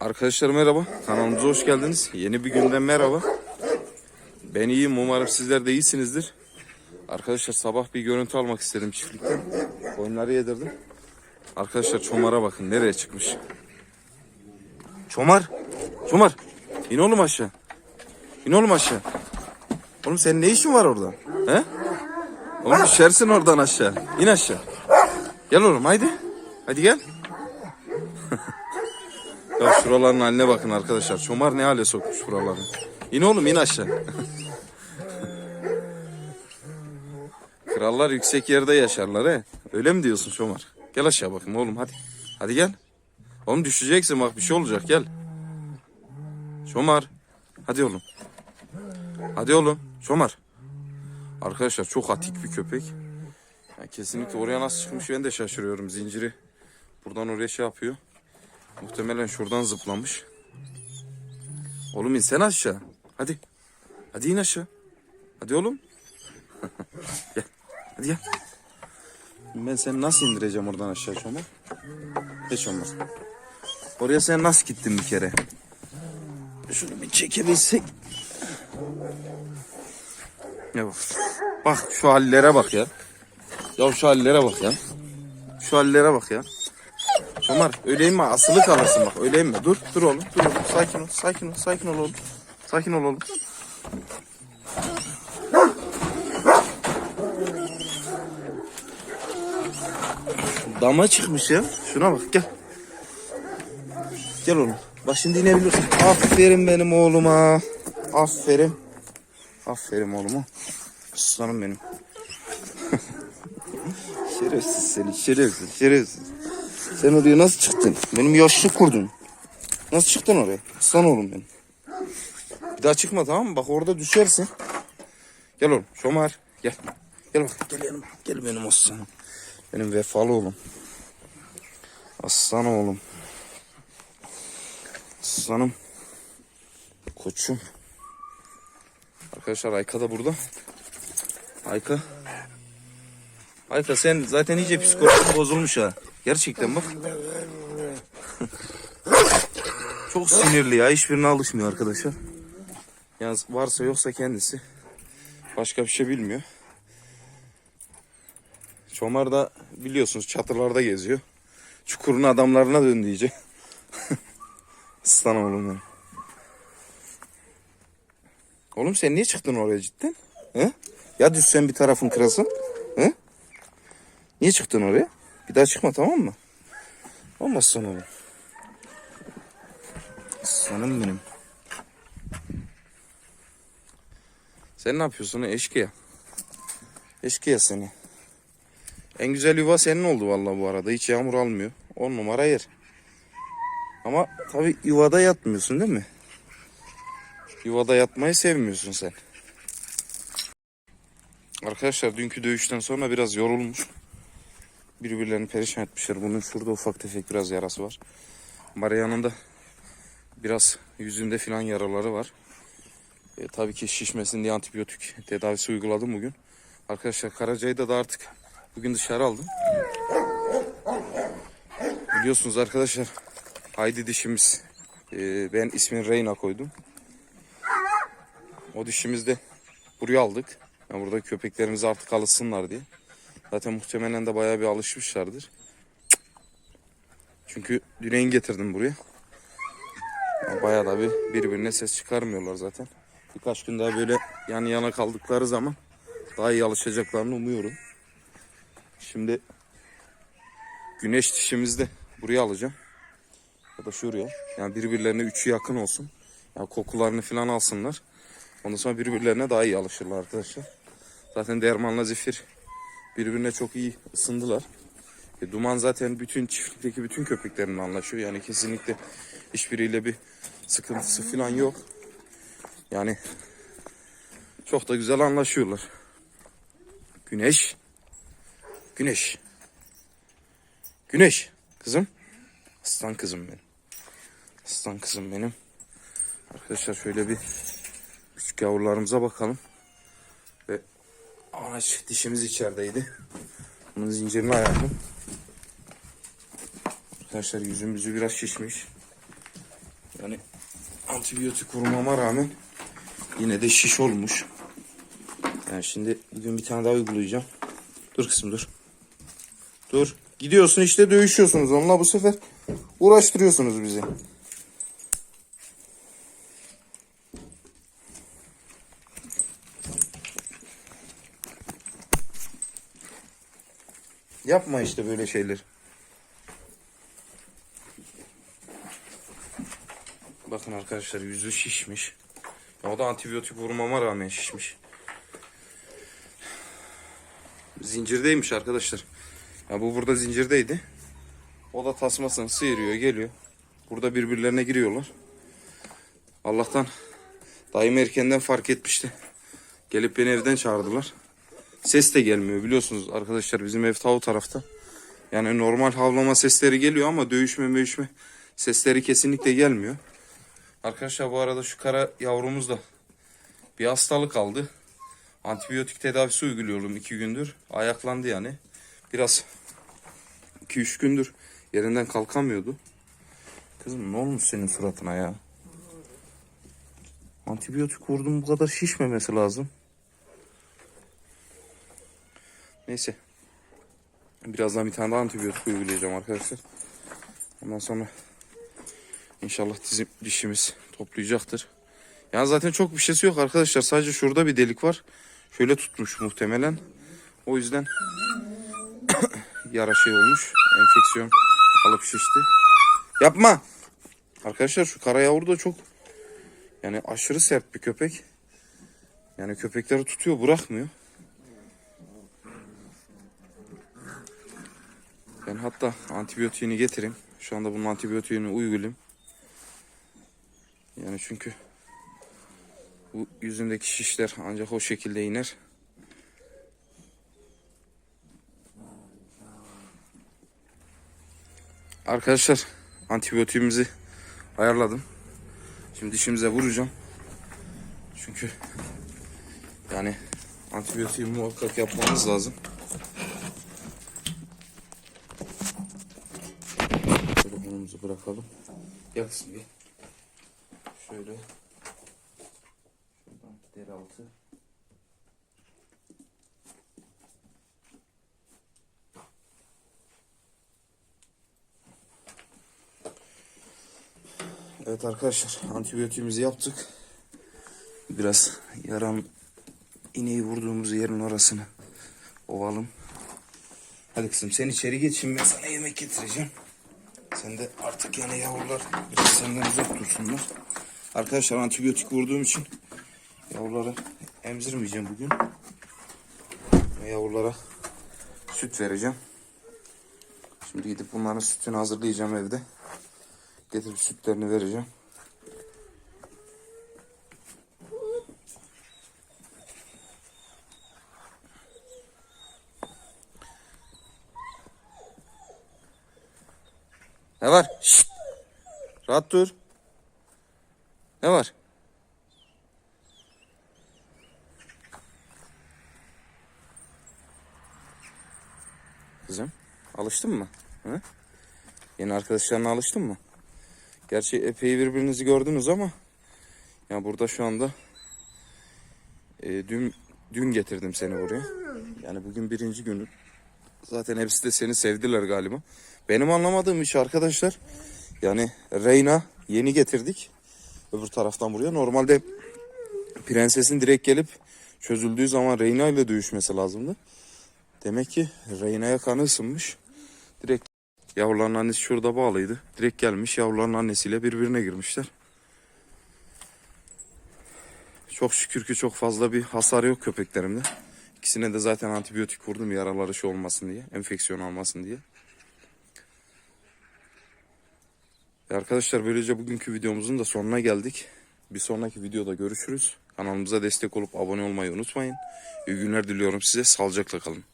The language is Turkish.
Arkadaşlar merhaba. Kanalımıza hoş geldiniz. Yeni bir günden merhaba. Ben iyiyim. Umarım sizler de iyisinizdir. Arkadaşlar sabah bir görüntü almak istedim çiftlikten. Koyunları yedirdim. Arkadaşlar çomara bakın nereye çıkmış. Çomar. Çomar. İn oğlum aşağı. İn oğlum aşağı. Oğlum senin ne işin var orada? He? Oğlum düşersin oradan aşağı. İn aşağı. Gel oğlum haydi. Hadi gel. Ya şuraların haline bakın arkadaşlar. Çomar ne hale sokmuş buraları. İn oğlum in aşağı. Krallar yüksek yerde yaşarlar he. Öyle mi diyorsun Çomar? Gel aşağı bakayım oğlum hadi. Hadi gel. Oğlum düşeceksin bak bir şey olacak gel. Çomar. Hadi oğlum. Hadi oğlum. Çomar. Arkadaşlar çok atik bir köpek. Ya kesinlikle oraya nasıl çıkmış ben de şaşırıyorum. Zinciri buradan oraya şey yapıyor. Muhtemelen şuradan zıplamış. Oğlum insene aşağı. Hadi. Hadi in aşağı. Hadi oğlum. gel. Hadi gel. Ben seni nasıl indireceğim oradan aşağı Çomar? Hiç olmaz. Oraya sen nasıl gittin bir kere? Şunu bir çekebilsek. Ya bak. Bak şu hallere bak ya. Ya şu hallere bak ya. Şu hallere bak ya. Ömer öyle inme asılı kalırsın bak öyle inme. Dur dur oğlum dur oğlum sakin ol sakin ol sakin ol oğlum. Sakin ol oğlum. Dama çıkmış ya. Şuna bak gel. Gel oğlum. Bak şimdi. Aferin benim oğluma. Aferin. Aferin oğluma. Aslanım benim. şerefsiz seni şerefsiz şerefsiz. Sen oraya nasıl çıktın? Benim yaşlı kurdun. Nasıl çıktın oraya? Aslan oğlum benim. Bir daha çıkma tamam mı? Bak orada düşersin. Gel oğlum. Şomar. Gel. Gel bak. Gel yanıma. Gel benim aslanım. Benim vefalı oğlum. Aslan oğlum. Aslanım. Koçum. Arkadaşlar Ayka da burada. Ayka. Ayka sen zaten iyice psikolojin bozulmuş ha. Gerçekten bak. Çok sinirli ya. Hiçbirine alışmıyor arkadaşlar. Yani varsa yoksa kendisi. Başka bir şey bilmiyor. Çomar da biliyorsunuz çatılarda geziyor. Çukurun adamlarına döndü iyice. Aslan oğlum benim. Oğlum sen niye çıktın oraya cidden? He? Ya düşsen bir tarafın kırılsın. He? Niye çıktın oraya? Bir daha çıkma tamam mı? Olmazsan oğlum. Aslanım benim. Sen ne yapıyorsun eşkıya? Eşkıya seni. En güzel yuva senin oldu vallahi bu arada. Hiç yağmur almıyor. On numara yer. Ama tabi yuvada yatmıyorsun değil mi? Yuvada yatmayı sevmiyorsun sen. Arkadaşlar dünkü dövüşten sonra biraz yorulmuş. Birbirlerini perişan etmişler. Bunun şurada ufak tefek biraz yarası var. Maria'nın da biraz yüzünde filan yaraları var. E, tabii ki şişmesin diye antibiyotik tedavisi uyguladım bugün. Arkadaşlar Karaca'yı da, da artık bugün dışarı aldım. Biliyorsunuz arkadaşlar Haydi dişimiz e, ben ismini Reyna koydum. O dişimiz de buraya aldık. Yani burada köpeklerimiz artık alışsınlar diye. Zaten muhtemelen de bayağı bir alışmışlardır. Çünkü düneyin getirdim buraya. Bayağı da bir birbirine ses çıkarmıyorlar zaten. Birkaç gün daha böyle yan yana kaldıkları zaman daha iyi alışacaklarını umuyorum. Şimdi güneş dişimizi de buraya alacağım. Ya da şuraya. Yani birbirlerine üçü yakın olsun. Yani kokularını falan alsınlar. Ondan sonra birbirlerine daha iyi alışırlar arkadaşlar. Zaten Derman'la Zifir birbirine çok iyi ısındılar. E, Duman zaten bütün çiftlikteki bütün köpeklerimle anlaşıyor. Yani kesinlikle hiçbiriyle bir sıkıntısı falan yok. Yani çok da güzel anlaşıyorlar. Güneş. Güneş. Güneş. Kızım. Aslan kızım benim. Aslan kızım benim. Arkadaşlar şöyle bir küçük yavrularımıza bakalım. Ağaç dişimiz içerideydi. Bunun zincirini ayarladım. Arkadaşlar yüzümüzü biraz şişmiş. Yani antibiyotik vurmama rağmen yine de şiş olmuş. Yani şimdi bugün bir tane daha uygulayacağım. Dur kızım dur. Dur. Gidiyorsun işte dövüşüyorsunuz onunla bu sefer. Uğraştırıyorsunuz bizi. Yapma işte böyle şeyler. Bakın arkadaşlar yüzü şişmiş. O da antibiyotik vurmama rağmen şişmiş. Zincirdeymiş arkadaşlar. Ya bu burada zincirdeydi. O da tasmasını sıyırıyor geliyor. Burada birbirlerine giriyorlar. Allah'tan dayım erkenden fark etmişti. Gelip beni evden çağırdılar. Ses de gelmiyor biliyorsunuz arkadaşlar bizim ev ta o tarafta. Yani normal havlama sesleri geliyor ama dövüşme mövüşme sesleri kesinlikle gelmiyor. Arkadaşlar bu arada şu kara yavrumuz da bir hastalık aldı. Antibiyotik tedavisi uyguluyorum iki gündür. Ayaklandı yani. Biraz 2-3 gündür yerinden kalkamıyordu. Kızım ne olmuş senin suratına ya? Antibiyotik vurdum bu kadar şişmemesi lazım. Neyse. Birazdan bir tane daha antibiyotik uygulayacağım arkadaşlar. Ondan sonra inşallah dizim, dişimiz toplayacaktır. Ya zaten çok bir şeysi yok arkadaşlar. Sadece şurada bir delik var. Şöyle tutmuş muhtemelen. O yüzden yara şey olmuş. Enfeksiyon alıp şişti. Yapma. Arkadaşlar şu kara yavru da çok yani aşırı sert bir köpek. Yani köpekleri tutuyor bırakmıyor. Ben hatta antibiyotiğini getireyim. Şu anda bunun antibiyotiğini uygulayayım. Yani çünkü bu yüzündeki şişler ancak o şekilde iner. Arkadaşlar antibiyotiğimizi ayarladım. Şimdi dişimize vuracağım. Çünkü yani antibiyotiği muhakkak yapmamız lazım. Telefonumuzu bırakalım. Yaksın bir. Şöyle. Şuradan deri altı. Evet arkadaşlar antibiyotiğimizi yaptık. Biraz yaram ineği vurduğumuz yerin orasını ovalım. Hadi kızım sen içeri geç şimdi ben sana yemek getireceğim. Sen de artık yani yavrular biraz senden uzak dursunlar. Arkadaşlar antibiyotik vurduğum için yavruları emzirmeyeceğim bugün. Yavrulara süt vereceğim. Şimdi gidip bunların sütünü hazırlayacağım evde. Getirip sütlerini vereceğim. Ne var? Şşt! Rahat dur. Ne var? Kızım, alıştın mı? Hı? Yeni arkadaşlarına alıştın mı? Gerçi epey birbirinizi gördünüz ama ya burada şu anda e, dün dün getirdim seni buraya. Yani bugün birinci günü. Zaten hepsi de seni sevdiler galiba. Benim anlamadığım iş arkadaşlar. Yani Reyna yeni getirdik. Öbür taraftan buraya. Normalde prensesin direkt gelip çözüldüğü zaman Reyna ile dövüşmesi lazımdı. Demek ki Reyna'ya kanı ısınmış. Direkt yavruların annesi şurada bağlıydı. Direkt gelmiş yavruların annesiyle birbirine girmişler. Çok şükür ki çok fazla bir hasar yok köpeklerimde. İkisine de zaten antibiyotik vurdum yaraları şey olmasın diye. Enfeksiyon almasın diye. E Arkadaşlar böylece bugünkü videomuzun da sonuna geldik. Bir sonraki videoda görüşürüz. Kanalımıza destek olup abone olmayı unutmayın. İyi günler diliyorum size. Sağlıcakla kalın.